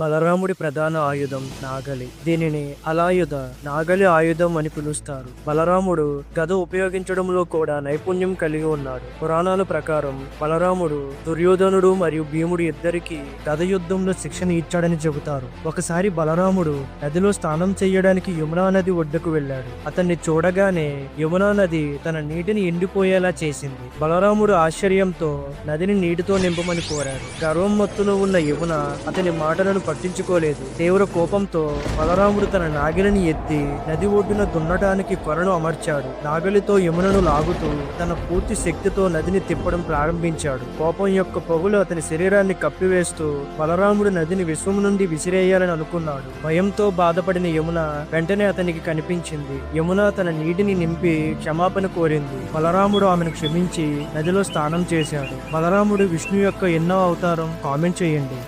బలరాముడి ప్రధాన ఆయుధం నాగలి. దీనిని అలాయుధ నాగలి ఆయుధం అని పిలుస్తారు. బలరాముడు గద ఉపయోగించడంలో కూడా నైపుణ్యం కలిగి ఉన్నాడు. పురాణాల ప్రకారం బలరాముడు దుర్యోధనుడు మరియు భీముడు ఇద్దరికి గద యుద్ధంలో శిక్షణ ఇచ్చాడని చెబుతారు. ఒకసారి బలరాముడు నదిలో స్నానం చేయడానికి యమునా నది ఒడ్డుకు వెళ్ళాడు. అతన్ని చూడగానే యమునా నది తన నీటిని ఎండిపోయేలా చేసింది. బలరాముడు ఆశ్చర్యంతో నదిని నీటితో నింపమని కోరాడు. గర్వం మత్తులో ఉన్న యమున అతని మాటలను పట్టించుకోలేదు. తీవ్ర కోపంతో బలరాముడు తన నాగిలిని ఎత్తి నది ఒడ్డున దున్నటానికి కొరను అమర్చాడు. నాగలితో యమునను లాగుతూ తన పూర్తి శక్తితో నదిని తిప్పడం ప్రారంభించాడు. కోపం యొక్క పొగులు అతని శరీరాన్ని కప్పివేస్తూ బలరాముడు నదిని విశ్వం నుండి విసిరేయాలని అనుకున్నాడు. భయంతో బాధపడిన యమున వెంటనే అతనికి కనిపించింది. యమున తన నీటిని నింపి క్షమాపణ కోరింది. బలరాముడు ఆమెను క్షమించి నదిలో స్నానం చేశాడు. బలరాముడు విష్ణు యొక్క ఎన్నో అవతారం కామెంట్ చేయండి.